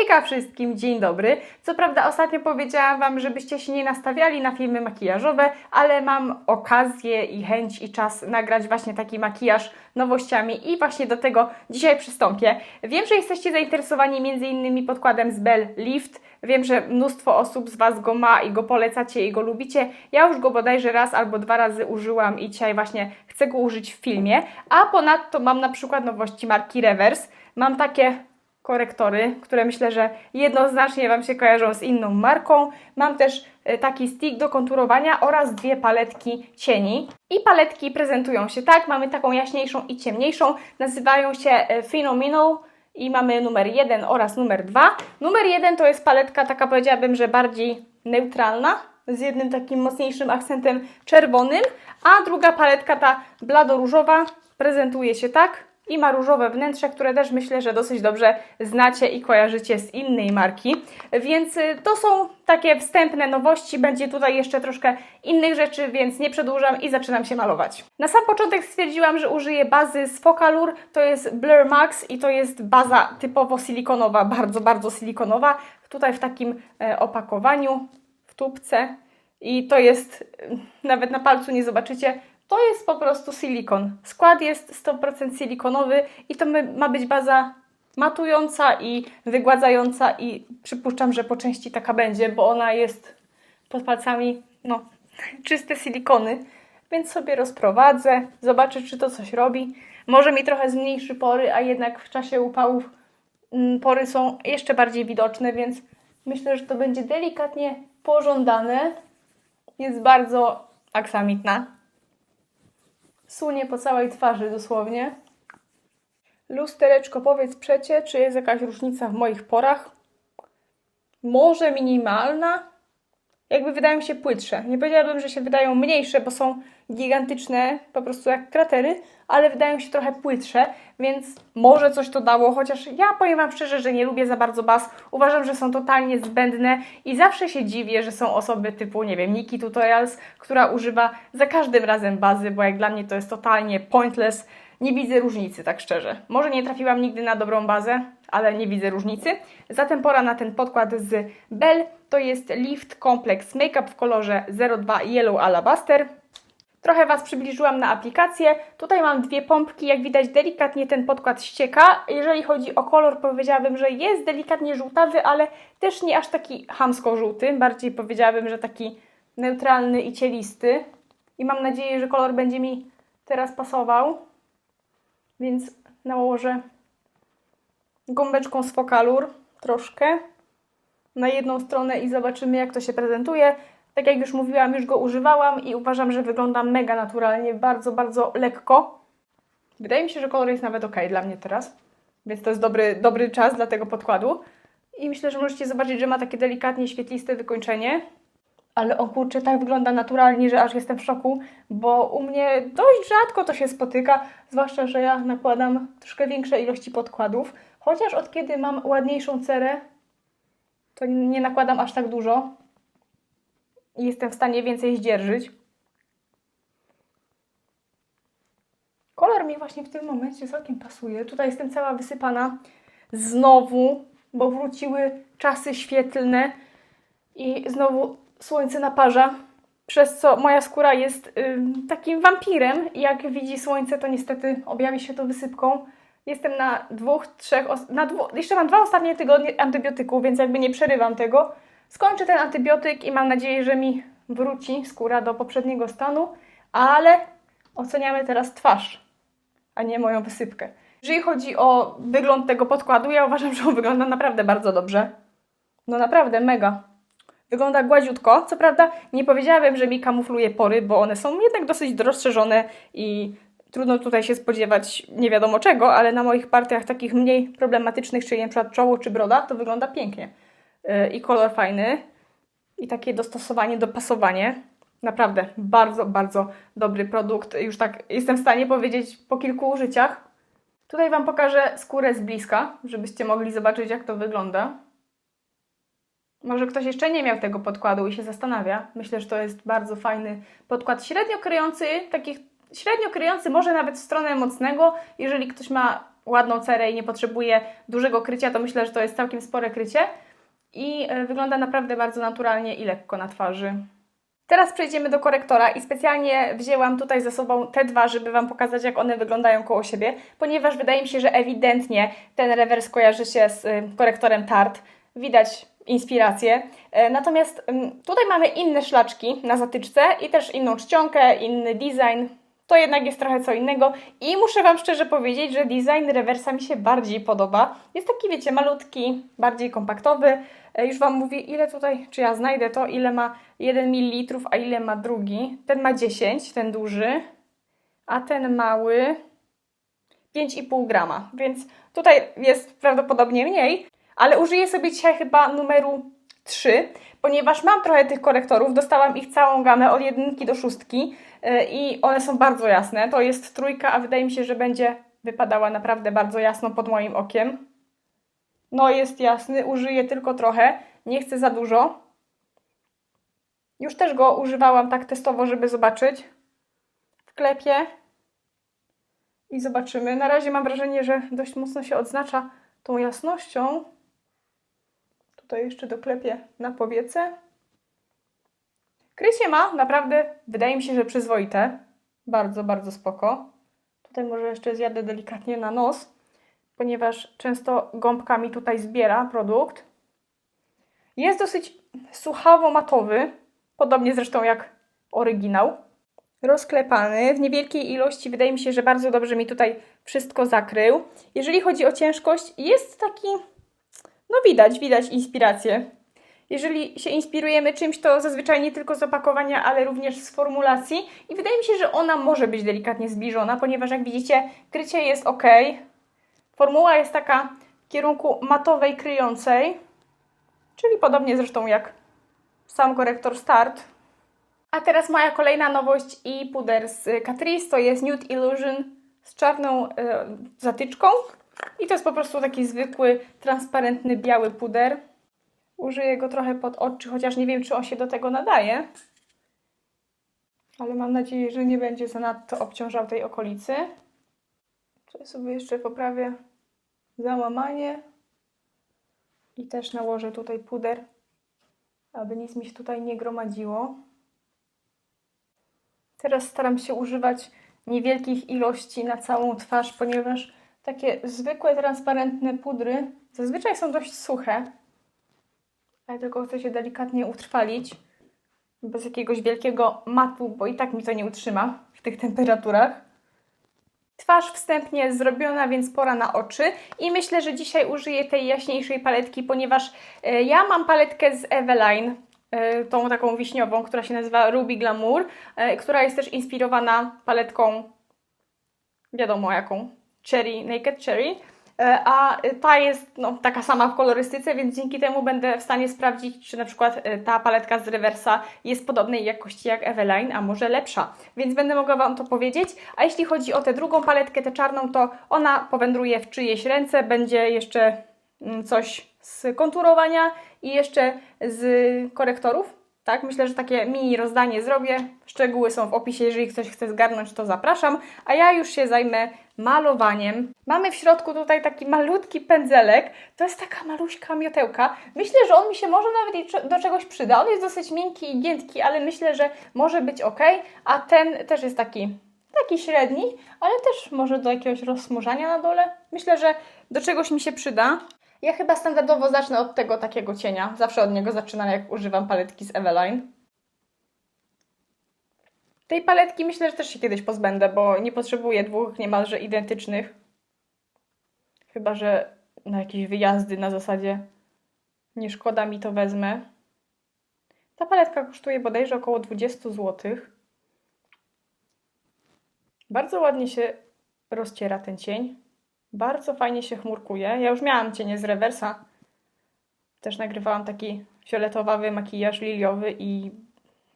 Hejka wszystkim, dzień dobry. Co prawda ostatnio powiedziałam Wam, żebyście się nie nastawiali na filmy makijażowe, ale mam okazję i chęć i czas nagrać właśnie taki makijaż nowościami i właśnie do tego dzisiaj przystąpię. Wiem, że jesteście zainteresowani m.in. podkładem z Bell Lift. Wiem, że mnóstwo osób z Was go ma i go polecacie i go lubicie. Ja już go bodajże raz albo dwa razy użyłam i dzisiaj właśnie chcę go użyć w filmie. A ponadto mam na przykład nowości marki Reverse. Mam takie korektory, które myślę, że jednoznacznie Wam się kojarzą z inną marką. Mam też e, taki stick do konturowania oraz dwie paletki cieni. I paletki prezentują się tak, mamy taką jaśniejszą i ciemniejszą. Nazywają się e, Phenomenal i mamy numer 1 oraz numer 2. Numer 1 to jest paletka taka powiedziałabym, że bardziej neutralna, z jednym takim mocniejszym akcentem czerwonym, a druga paletka ta blado-różowa prezentuje się tak i ma różowe wnętrze, które też myślę, że dosyć dobrze znacie i kojarzycie z innej marki. Więc y, to są takie wstępne nowości. Będzie tutaj jeszcze troszkę innych rzeczy, więc nie przedłużam i zaczynam się malować. Na sam początek stwierdziłam, że użyję bazy z Focalure. To jest Blur Max i to jest baza typowo silikonowa, bardzo, bardzo silikonowa. Tutaj w takim e, opakowaniu, w tubce. I to jest, y, nawet na palcu nie zobaczycie, to jest po prostu silikon. Skład jest 100% silikonowy i to ma być baza matująca i wygładzająca i przypuszczam, że po części taka będzie, bo ona jest pod palcami, no, czyste silikony. Więc sobie rozprowadzę, zobaczę, czy to coś robi. Może mi trochę zmniejszy pory, a jednak w czasie upałów mm, pory są jeszcze bardziej widoczne, więc myślę, że to będzie delikatnie pożądane. Jest bardzo aksamitna sunie po całej twarzy dosłownie. Lustereczko, powiedz przecie, czy jest jakaś różnica w moich porach? Może minimalna? Jakby wydają się płytsze. Nie powiedziałabym, że się wydają mniejsze, bo są gigantyczne, po prostu jak kratery, ale wydają się trochę płytsze, więc może coś to dało, chociaż ja powiem Wam szczerze, że nie lubię za bardzo baz. Uważam, że są totalnie zbędne i zawsze się dziwię, że są osoby typu, nie wiem, Niki Tutorials, która używa za każdym razem bazy, bo jak dla mnie to jest totalnie pointless. Nie widzę różnicy, tak szczerze. Może nie trafiłam nigdy na dobrą bazę, ale nie widzę różnicy. Zatem pora na ten podkład z Bell. To jest Lift Complex Makeup w kolorze 02 Yellow Alabaster. Trochę Was przybliżyłam na aplikację. Tutaj mam dwie pompki. Jak widać, delikatnie ten podkład ścieka. Jeżeli chodzi o kolor, powiedziałabym, że jest delikatnie żółtawy, ale też nie aż taki hamsko żółty. Bardziej powiedziałabym, że taki neutralny i cielisty. I mam nadzieję, że kolor będzie mi teraz pasował. Więc nałożę gąbeczką z Focalure troszkę na jedną stronę i zobaczymy jak to się prezentuje. Tak jak już mówiłam, już go używałam i uważam, że wygląda mega naturalnie, bardzo, bardzo lekko. Wydaje mi się, że kolor jest nawet ok dla mnie teraz, więc to jest dobry, dobry czas dla tego podkładu. I myślę, że możecie zobaczyć, że ma takie delikatnie świetliste wykończenie. Ale on kurczę, tak wygląda naturalnie, że aż jestem w szoku, bo u mnie dość rzadko to się spotyka, zwłaszcza, że ja nakładam troszkę większe ilości podkładów. Chociaż od kiedy mam ładniejszą cerę, to nie nakładam aż tak dużo i jestem w stanie więcej zdzierżyć. Kolor mi właśnie w tym momencie całkiem pasuje. Tutaj jestem cała wysypana znowu, bo wróciły czasy świetlne i znowu słońce naparza, przez co moja skóra jest ym, takim wampirem. Jak widzi słońce, to niestety objawi się to wysypką. Jestem na dwóch, trzech, na dwu, jeszcze mam dwa ostatnie tygodnie antybiotyku, więc jakby nie przerywam tego. Skończę ten antybiotyk i mam nadzieję, że mi wróci skóra do poprzedniego stanu, ale oceniamy teraz twarz, a nie moją wysypkę. Jeżeli chodzi o wygląd tego podkładu, ja uważam, że on wygląda naprawdę bardzo dobrze. No naprawdę, mega. Wygląda gładziutko. Co prawda nie powiedziałabym, że mi kamufluje pory, bo one są jednak dosyć rozszerzone i trudno tutaj się spodziewać nie wiadomo czego, ale na moich partiach takich mniej problematycznych, czyli przykład czoło czy broda, to wygląda pięknie. Yy, I kolor fajny. I takie dostosowanie, dopasowanie. Naprawdę bardzo, bardzo dobry produkt. Już tak jestem w stanie powiedzieć po kilku użyciach. Tutaj Wam pokażę skórę z bliska, żebyście mogli zobaczyć jak to wygląda. Może ktoś jeszcze nie miał tego podkładu i się zastanawia. Myślę, że to jest bardzo fajny podkład średnio kryjący, takich średnio kryjący, może nawet w stronę mocnego. Jeżeli ktoś ma ładną cerę i nie potrzebuje dużego krycia, to myślę, że to jest całkiem spore krycie. I e, wygląda naprawdę bardzo naturalnie i lekko na twarzy. Teraz przejdziemy do korektora i specjalnie wzięłam tutaj ze sobą te dwa, żeby Wam pokazać, jak one wyglądają koło siebie, ponieważ wydaje mi się, że ewidentnie ten rewers kojarzy się z y, korektorem Tarte. Widać inspirację. E, Natomiast ym, tutaj mamy inne szlaczki na zatyczce i też inną czcionkę, inny design. To jednak jest trochę co innego i muszę Wam szczerze powiedzieć, że design rewersa mi się bardziej podoba. Jest taki, wiecie, malutki, bardziej kompaktowy. E, Już Wam mówię, ile tutaj, czy ja znajdę to, ile ma 1 ml, a ile ma drugi. Ten ma 10, ten duży, a ten mały 5,5 grama, więc tutaj jest prawdopodobnie mniej, ale użyję sobie dzisiaj chyba numeru 3, ponieważ mam trochę tych korektorów, dostałam ich całą gamę od jedynki do szóstki yy, i one są bardzo jasne. To jest trójka, a wydaje mi się, że będzie wypadała naprawdę bardzo jasno pod moim okiem. No jest jasny, użyję tylko trochę, nie chcę za dużo. Już też go używałam tak testowo, żeby zobaczyć. Wklepię i zobaczymy. Na razie mam wrażenie, że dość mocno się odznacza tą jasnością. Tutaj jeszcze doklepię na powiece. Krycie ma naprawdę, wydaje mi się, że przyzwoite. Bardzo, bardzo spoko. Tutaj może jeszcze zjadę delikatnie na nos, ponieważ często gąbkami tutaj zbiera produkt. Jest dosyć suchawo-matowy, podobnie zresztą jak oryginał. Rozklepany w niewielkiej ilości, wydaje mi się, że bardzo dobrze mi tutaj wszystko zakrył. Jeżeli chodzi o ciężkość, jest taki, no widać, widać inspirację. Jeżeli się inspirujemy czymś, to zazwyczaj nie tylko z opakowania, ale również z formulacji. I wydaje mi się, że ona może być delikatnie zbliżona, ponieważ jak widzicie, krycie jest ok. Formuła jest taka w kierunku matowej, kryjącej, czyli podobnie zresztą jak sam korektor Start. A teraz moja kolejna nowość i puder z Catrice to jest Nude Illusion z czarną e, zatyczką. I to jest po prostu taki zwykły, transparentny, biały puder. Użyję go trochę pod oczy, chociaż nie wiem, czy on się do tego nadaje. Ale mam nadzieję, że nie będzie zanadto obciążał tej okolicy. Tutaj sobie jeszcze poprawię załamanie. I też nałożę tutaj puder, aby nic mi się tutaj nie gromadziło. Teraz staram się używać niewielkich ilości na całą twarz, ponieważ takie zwykłe, transparentne pudry zazwyczaj są dość suche. Ja tylko chcę się delikatnie utrwalić, bez jakiegoś wielkiego matu, bo i tak mi to nie utrzyma w tych temperaturach. Twarz wstępnie zrobiona, więc pora na oczy. I myślę, że dzisiaj użyję tej jaśniejszej paletki, ponieważ e, ja mam paletkę z Eveline, e, tą taką wiśniową, która się nazywa Ruby Glamour, e, która jest też inspirowana paletką, wiadomo jaką, Cherry, Naked Cherry. E, A ta jest no, taka sama w kolorystyce, więc dzięki temu będę w stanie sprawdzić, czy na przykład e, ta paletka z rewersa jest podobnej jakości jak Eveline, a może lepsza. Więc będę mogła Wam to powiedzieć. A jeśli chodzi o tę drugą paletkę, tę czarną, to ona powędruje w czyjeś ręce. Będzie jeszcze mm, coś z konturowania i jeszcze z korektorów. Tak, myślę, że takie mini rozdanie zrobię. Szczegóły są w opisie, jeżeli ktoś chce zgarnąć, to zapraszam. A ja już się zajmę malowaniem. Mamy w środku tutaj taki malutki pędzelek. To jest taka maluśka miotełka. Myślę, że on mi się może nawet do czegoś przyda. On jest dosyć miękki i giętki, ale myślę, że może być ok. A ten też jest taki, taki średni, ale też może do jakiegoś rozsmużania na dole. Myślę, że do czegoś mi się przyda. Ja chyba standardowo zacznę od tego takiego cienia. Zawsze od niego zaczynam, jak używam paletki z Eveline. Tej paletki myślę, że też się kiedyś pozbędę, bo nie potrzebuję dwóch niemalże identycznych. Chyba, że na jakieś wyjazdy na zasadzie nie szkoda mi to wezmę. Ta paletka kosztuje bodajże około 20 zł. Bardzo ładnie się rozciera ten cień. Bardzo fajnie się chmurkuje. Ja już miałam cienie z rewersa. Też nagrywałam taki fioletowawy makijaż liliowy i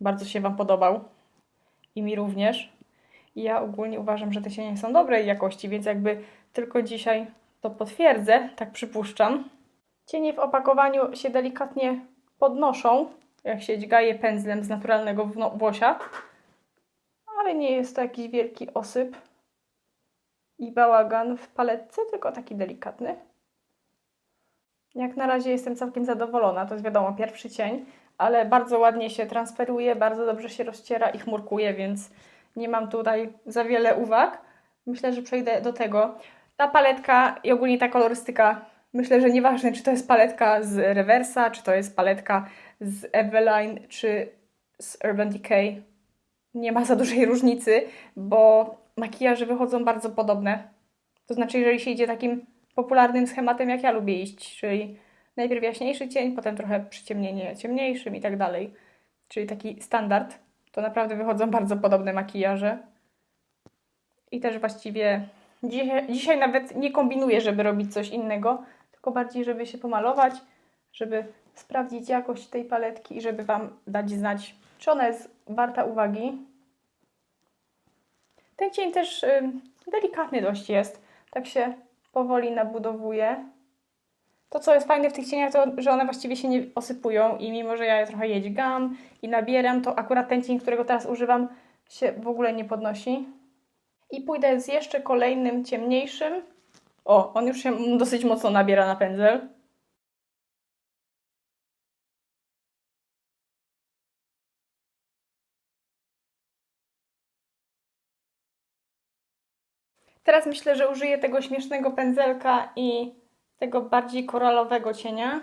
bardzo się Wam podobał. I mi również. I ja ogólnie uważam, że te cienie są dobrej jakości, więc jakby tylko dzisiaj to potwierdzę, tak przypuszczam. Cienie w opakowaniu się delikatnie podnoszą, jak się dźgaje pędzlem z naturalnego włosia. Ale nie jest to jakiś wielki osyp. i bałagan w paletce, tylko taki delikatny. Jak na razie jestem całkiem zadowolona. To jest wiadomo, pierwszy cień, ale bardzo ładnie się transferuje, bardzo dobrze się rozciera i chmurkuje, więc nie mam tutaj za wiele uwag. Myślę, że przejdę do tego. Ta paletka i ogólnie ta kolorystyka, myślę, że nieważne, czy to jest paletka z Reversa, czy to jest paletka z Eveline, czy z Urban Decay, nie ma za dużej różnicy, bo makijaże wychodzą bardzo podobne. To znaczy, jeżeli się idzie takim popularnym schematem, jak ja lubię iść, czyli najpierw jaśniejszy cień, potem trochę przyciemnienie ciemniejszym i tak dalej, czyli taki standard, to naprawdę wychodzą bardzo podobne makijaże. I też właściwie dzisiaj, dzisiaj nawet nie kombinuję, żeby robić coś innego, tylko bardziej, żeby się pomalować, żeby sprawdzić jakość tej paletki i żeby Wam dać znać, czy ona jest warta uwagi. Ten cień też delikatny dość jest, tak się powoli nabudowuje. To, co jest fajne w tych cieniach, to że one właściwie się nie osypują i mimo, że ja je trochę jedźgam i nabieram, to akurat ten cień, którego teraz używam, się w ogóle nie podnosi. I pójdę z jeszcze kolejnym ciemniejszym. O, on już się dosyć mocno nabiera na pędzel. Teraz myślę, że użyję tego śmiesznego pędzelka i tego bardziej koralowego cienia.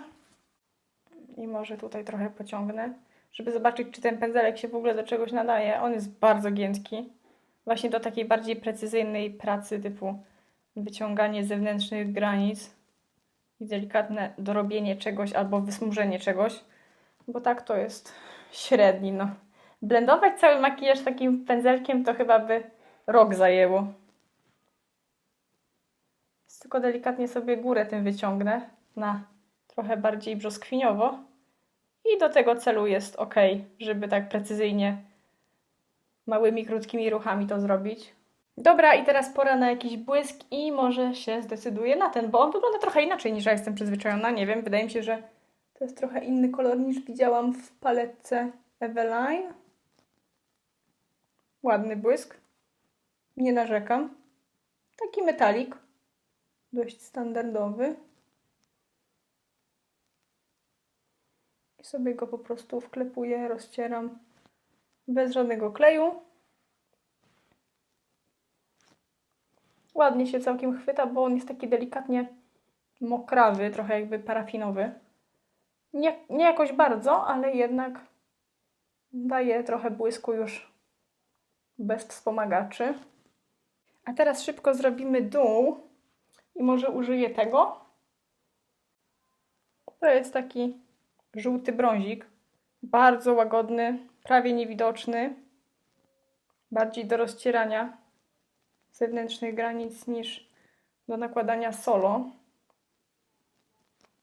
I może tutaj trochę pociągnę, żeby zobaczyć, czy ten pędzelek się w ogóle do czegoś nadaje. On jest bardzo giętki. Właśnie do takiej bardziej precyzyjnej pracy typu wyciąganie zewnętrznych granic i delikatne dorobienie czegoś albo wysmużenie czegoś, bo tak to jest średni. No. Blendować cały makijaż takim pędzelkiem to chyba by rok zajęło. Tylko delikatnie sobie górę tym wyciągnę na trochę bardziej brzoskwiniowo. I do tego celu jest ok, żeby tak precyzyjnie małymi, krótkimi ruchami to zrobić. Dobra, i teraz pora na jakiś błysk i może się zdecyduję na ten, bo on wygląda trochę inaczej niż ja jestem przyzwyczajona. Nie wiem, wydaje mi się, że to jest trochę inny kolor niż widziałam w paletce Eveline. Ładny błysk. Nie narzekam. Taki metalik. Dość standardowy. I sobie go po prostu wklepuję, rozcieram bez żadnego kleju. Ładnie się całkiem chwyta, bo on jest taki delikatnie mokrawy, trochę jakby parafinowy. Nie, nie jakoś bardzo, ale jednak daje trochę błysku już bez wspomagaczy. A teraz szybko zrobimy dół i może użyję tego. To jest taki żółty brązik, bardzo łagodny, prawie niewidoczny, bardziej do rozcierania zewnętrznych granic niż do nakładania solo.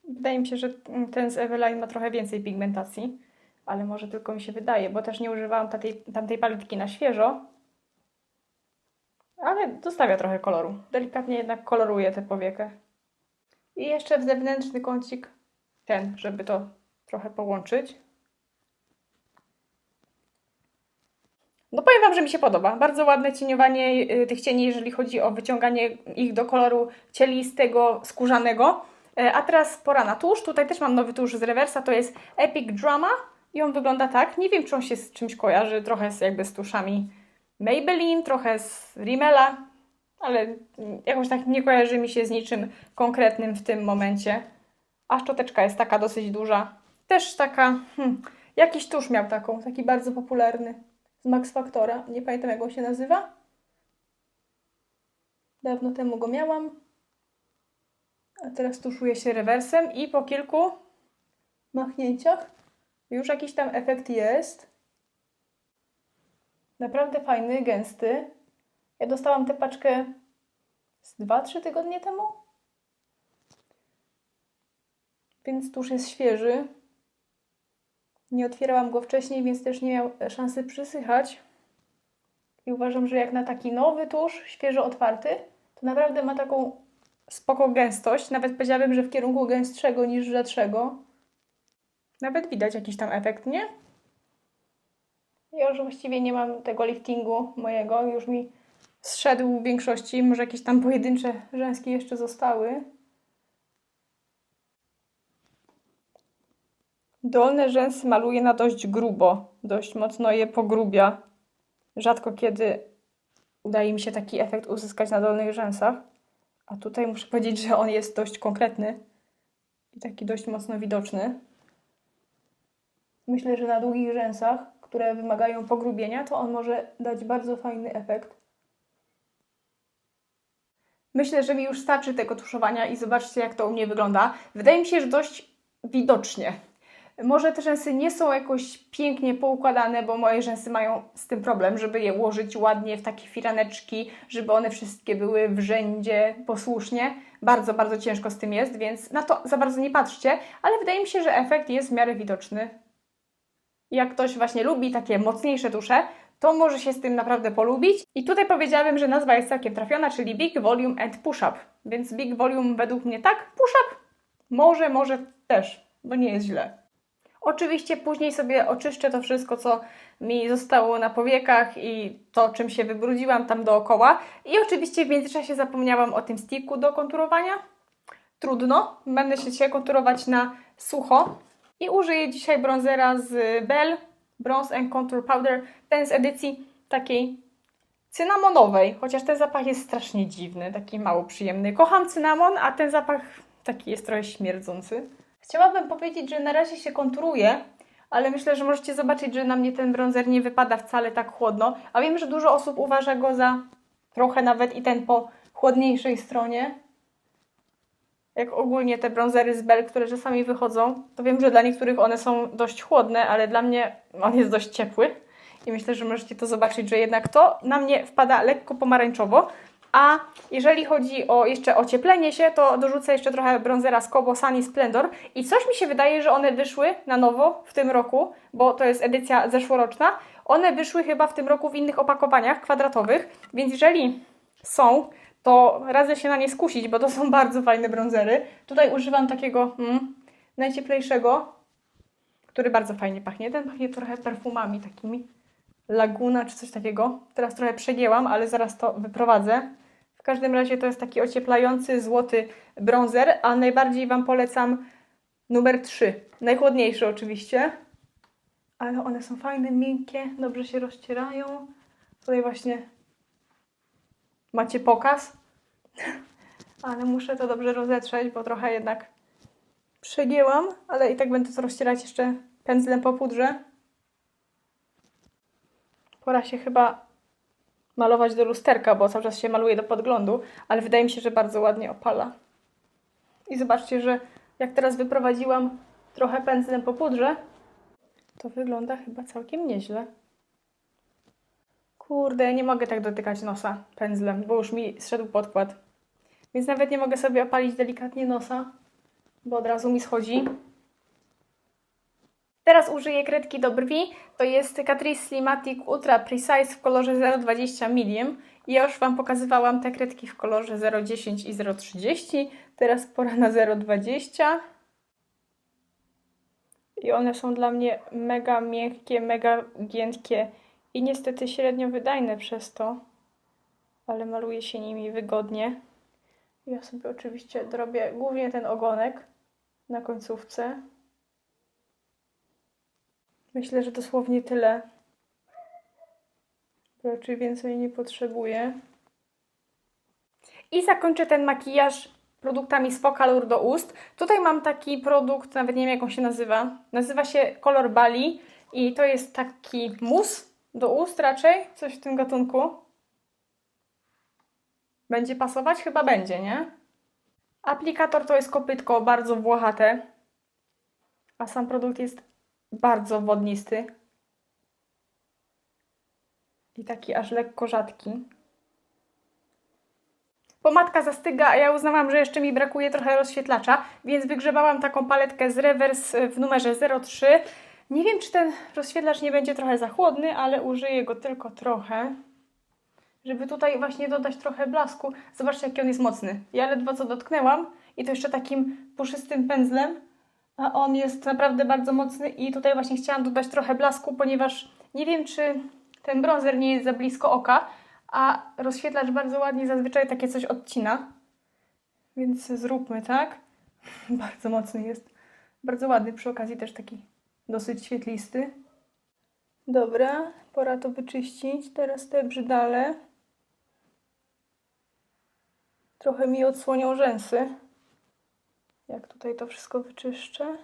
Wydaje mi się, że ten z Eveline ma trochę więcej pigmentacji, ale może tylko mi się wydaje, bo też nie używałam tamtej, tamtej paletki na świeżo, ale zostawia trochę koloru. Delikatnie jednak koloruje tę powiekę. I jeszcze w zewnętrzny kącik ten, żeby to trochę połączyć. No powiem Wam, że mi się podoba. Bardzo ładne cieniowanie y, tych cieni, jeżeli chodzi o wyciąganie ich do koloru cielistego, skórzanego. E, A teraz pora na tusz. Tutaj też mam nowy tusz z rewersa, to jest Epic Drama i on wygląda tak. Nie wiem, czy on się z czymś kojarzy, trochę z, jakby z tuszami Maybelline, trochę z Rimmela, ale jakoś tak nie kojarzy mi się z niczym konkretnym w tym momencie. A szczoteczka jest taka dosyć duża. Też taka, hmm, jakiś tusz miał taką, taki bardzo popularny z Max Factora. Nie pamiętam jak on się nazywa. Dawno temu go miałam. A teraz tuszuję się rewersem i po kilku machnięciach już jakiś tam efekt jest. Naprawdę fajny, gęsty. Ja dostałam tę paczkę z 2-3 tygodnie temu. Więc tusz jest świeży. Nie otwierałam go wcześniej, więc też nie miał szansy przysychać. I uważam, że jak na taki nowy tusz, świeżo otwarty, to naprawdę ma taką spoko gęstość. Nawet powiedziałabym, że w kierunku gęstszego niż rzadszego. Nawet widać jakiś tam efekt, nie? Ja już właściwie nie mam tego liftingu mojego, już mi zszedł w większości. Może jakieś tam pojedyncze rzęski jeszcze zostały. Dolne rzęsy maluję na dość grubo. Dość mocno je pogrubia. Rzadko kiedy udaje mi się taki efekt uzyskać na dolnych rzęsach. A tutaj muszę powiedzieć, że on jest dość konkretny i taki dość mocno widoczny. Myślę, że na długich rzęsach, które wymagają pogrubienia, to on może dać bardzo fajny efekt. Myślę, że mi już starczy tego tuszowania i zobaczcie, jak to u mnie wygląda. Wydaje mi się, że dość widocznie. Może te rzęsy nie są jakoś pięknie poukładane, bo moje rzęsy mają z tym problem, żeby je ułożyć ładnie w takie firaneczki, żeby one wszystkie były w rzędzie posłusznie. Bardzo, bardzo ciężko z tym jest, więc na to za bardzo nie patrzcie, ale wydaje mi się, że efekt jest w miarę widoczny. Jak ktoś właśnie lubi takie mocniejsze tusze, to może się z tym naprawdę polubić. I tutaj powiedziałabym, że nazwa jest całkiem trafiona, czyli Big Volume and Push Up. Więc Big Volume według mnie tak, Push Up może, może też, bo nie jest źle. Oczywiście później sobie oczyszczę to wszystko, co mi zostało na powiekach i to, czym się wybrudziłam tam dookoła. I oczywiście w międzyczasie zapomniałam o tym sticku do konturowania. Trudno, będę się dzisiaj konturować na sucho. I użyję dzisiaj bronzera z Bell Bronze and Contour Powder. Ten z edycji takiej cynamonowej, chociaż ten zapach jest strasznie dziwny, taki mało przyjemny. Kocham cynamon, a ten zapach taki jest trochę śmierdzący. Chciałabym powiedzieć, że na razie się konturuje, ale myślę, że możecie zobaczyć, że na mnie ten bronzer nie wypada wcale tak chłodno. A wiem, że dużo osób uważa go za trochę nawet i ten po chłodniejszej stronie. Jak ogólnie te bronzery z Bell, które czasami wychodzą, to wiem, że dla niektórych one są dość chłodne, ale dla mnie on jest dość ciepły. I myślę, że możecie to zobaczyć, że jednak to na mnie wpada lekko pomarańczowo. A jeżeli chodzi o jeszcze ocieplenie się, to dorzucę jeszcze trochę bronzera z Kobo Sunny Splendor. I coś mi się wydaje, że one wyszły na nowo w tym roku, bo to jest edycja zeszłoroczna. One wyszły chyba w tym roku w innych opakowaniach kwadratowych, więc jeżeli są, to radzę się na nie skusić, bo to są bardzo fajne bronzery. Tutaj używam takiego mm, najcieplejszego, który bardzo fajnie pachnie. Ten pachnie trochę perfumami takimi. Laguna czy coś takiego. Teraz trochę przegięłam, ale zaraz to wyprowadzę. W każdym razie to jest taki ocieplający złoty bronzer, a najbardziej Wam polecam numer 3. Najchłodniejszy oczywiście. Ale one są fajne, miękkie, dobrze się rozcierają. Tutaj właśnie macie pokaz. Ale muszę to dobrze rozetrzeć, bo trochę jednak przegięłam, ale i tak będę to rozcierać jeszcze pędzlem po pudrze. Pora się chyba malować do lusterka, bo cały czas się maluje do podglądu, ale wydaje mi się, że bardzo ładnie opala. I zobaczcie, że jak teraz wyprowadziłam trochę pędzlem po pudrze, to wygląda chyba całkiem nieźle. Kurde, nie mogę tak dotykać nosa pędzlem, bo już mi zszedł podkład. Więc nawet nie mogę sobie opalić delikatnie nosa, bo od razu mi schodzi. Teraz użyję kredki do brwi. To jest Catrice Slimatic Ultra Precise w kolorze 0,20 Medium. Ja już Wam pokazywałam te kredki w kolorze 0,10 i 0,30. Teraz pora na 0,20. I one są dla mnie mega miękkie, mega giętkie i niestety średnio wydajne przez to. Ale maluję się nimi wygodnie. Ja sobie oczywiście dorobię głównie ten ogonek na końcówce. Myślę, że dosłownie tyle. Raczej więcej nie potrzebuję. I zakończę ten makijaż produktami z Focalur do ust. Tutaj mam taki produkt, nawet nie wiem jak on się nazywa. Nazywa się Color Bali i to jest taki mus do ust raczej, coś w tym gatunku. Będzie pasować? Chyba będzie, nie? Aplikator to jest kopytko, bardzo włochate, a sam produkt jest bardzo wodnisty i taki aż lekko rzadki. Pomadka zastyga, a ja uznałam, że jeszcze mi brakuje trochę rozświetlacza, więc wygrzebałam taką paletkę z Reverse w numerze 03. Nie wiem, czy ten rozświetlacz nie będzie trochę za chłodny, ale użyję go tylko trochę, żeby tutaj właśnie dodać trochę blasku. Zobaczcie, jaki on jest mocny. Ja ledwo co dotknęłam i to jeszcze takim puszystym pędzlem, a on jest naprawdę bardzo mocny i tutaj właśnie chciałam dodać trochę blasku, ponieważ nie wiem, czy ten bronzer nie jest za blisko oka, a rozświetlacz bardzo ładnie zazwyczaj takie coś odcina. Więc zróbmy tak. bardzo mocny jest. Bardzo ładny, przy okazji też taki dosyć świetlisty. Dobra, pora to wyczyścić. Teraz te brzydale. Trochę mi odsłonią rzęsy. Jak tutaj to wszystko wyczyszczę.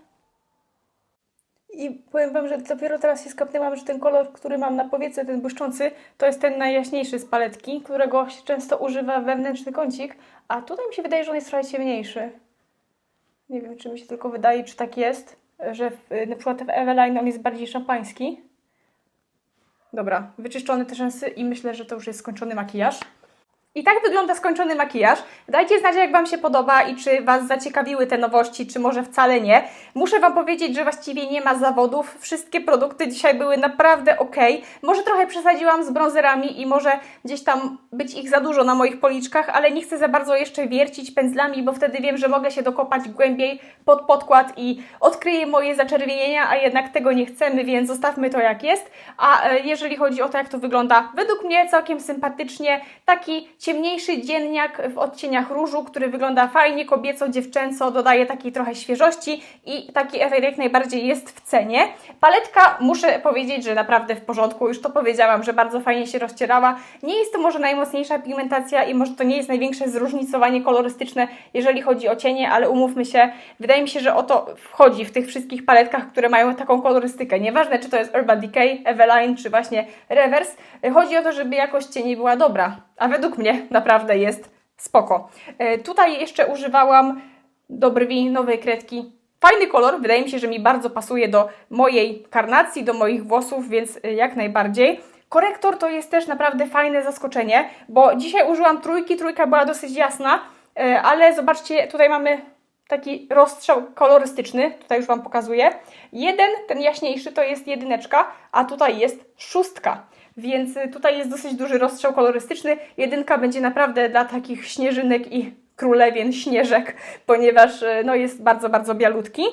I powiem Wam, że dopiero teraz się skapnęłam, że ten kolor, który mam na powiece, ten błyszczący, to jest ten najjaśniejszy z paletki, którego się często używa wewnętrzny kącik, a tutaj mi się wydaje, że on jest trochę ciemniejszy. Nie wiem, czy mi się tylko wydaje, czy tak jest, że w, na przykład w Eveline on jest bardziej szampański. Dobra, wyczyszczone te rzęsy i myślę, że to już jest skończony makijaż. I tak wygląda skończony makijaż. Dajcie znać, jak Wam się podoba i czy Was zaciekawiły te nowości, czy może wcale nie. Muszę Wam powiedzieć, że właściwie nie ma zawodów. Wszystkie produkty dzisiaj były naprawdę ok. Może trochę przesadziłam z bronzerami i może gdzieś tam być ich za dużo na moich policzkach, ale nie chcę za bardzo jeszcze wiercić pędzlami, bo wtedy wiem, że mogę się dokopać głębiej pod podkład i odkryję moje zaczerwienienia, a jednak tego nie chcemy, więc zostawmy to jak jest. A e, jeżeli chodzi o to, jak to wygląda, według mnie całkiem sympatycznie. Taki ciemniejszy dzienniak w odcieniach różu, który wygląda fajnie, kobieco, dziewczęco, dodaje takiej trochę świeżości i taki efekt jak najbardziej jest w cenie. Paletka, muszę powiedzieć, że naprawdę w porządku, już to powiedziałam, że bardzo fajnie się rozcierała. Nie jest to może najmocniejsza pigmentacja i może to nie jest największe zróżnicowanie kolorystyczne, jeżeli chodzi o cienie, ale umówmy się, wydaje mi się, że o to wchodzi w tych wszystkich paletkach, które mają taką kolorystykę. Nieważne, czy to jest Urban Decay, Eveline, czy właśnie Reverse, chodzi o to, żeby jakość cieni była dobra, a według mnie naprawdę jest spoko. E, Tutaj jeszcze używałam do brwi nowej kredki. Fajny kolor, wydaje mi się, że mi bardzo pasuje do mojej karnacji, do moich włosów, więc e, jak najbardziej. Korektor to jest też naprawdę fajne zaskoczenie, bo dzisiaj użyłam trójki, trójka była dosyć jasna, e, ale zobaczcie, tutaj mamy taki rozstrzał kolorystyczny, tutaj już Wam pokazuję. Jeden, ten jaśniejszy, to jest jedyneczka, a tutaj jest szóstka. Więc y, tutaj jest dosyć duży rozstrzał kolorystyczny. Jedynka będzie naprawdę dla takich śnieżynek i królewien śnieżek, ponieważ y, no, jest bardzo, bardzo bialutki.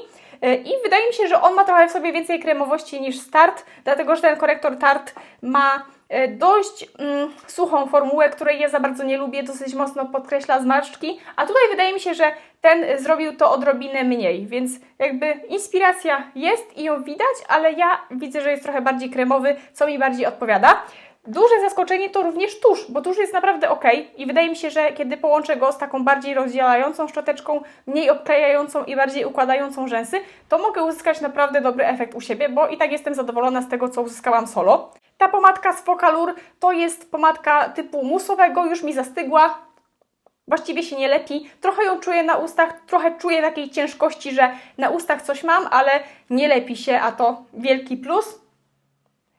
Y, I wydaje mi się, że on ma trochę w sobie więcej kremowości niż Start, dlatego że ten korektor Tarte ma e, dość mm, suchą formułę, której ja za bardzo nie lubię, dosyć mocno podkreśla zmarszczki, a tutaj wydaje mi się, że ten e, zrobił to odrobinę mniej, więc jakby inspiracja jest i ją widać, ale ja widzę, że jest trochę bardziej kremowy, co mi bardziej odpowiada. Duże zaskoczenie to również tusz, bo tusz jest naprawdę ok i wydaje mi się, że kiedy połączę go z taką bardziej rozdzielającą szczoteczką, mniej obklejającą i bardziej układającą rzęsy, to mogę uzyskać naprawdę dobry efekt u siebie, bo i tak jestem zadowolona z tego, co uzyskałam solo. Ta pomadka z Focalur to jest pomadka typu musowego, już mi zastygła, właściwie się nie lepi. Trochę ją czuję na ustach, trochę czuję takiej ciężkości, że na ustach coś mam, ale nie lepi się, a to wielki plus.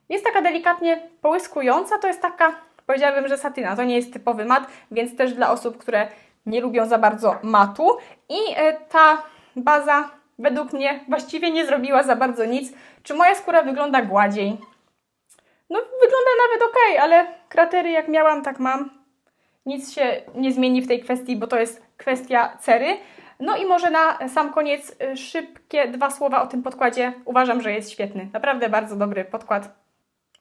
Jest taka delikatnie połyskująca, to jest taka, powiedziałabym, że satyna, to nie jest typowy mat, więc też dla osób, które nie lubią za bardzo matu. I e, ta baza według mnie właściwie nie zrobiła za bardzo nic. Czy moja skóra wygląda gładziej? No wygląda nawet ok, ale kratery jak miałam, tak mam. Nic się nie zmieni w tej kwestii, bo to jest kwestia cery. No i może na sam koniec y, szybkie dwa słowa o tym podkładzie. Uważam, że jest świetny. Naprawdę bardzo dobry podkład.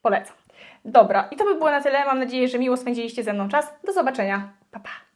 Polecam. Dobra, i to by było na tyle. Mam nadzieję, że miło spędziliście ze mną czas. Do zobaczenia. Pa, pa.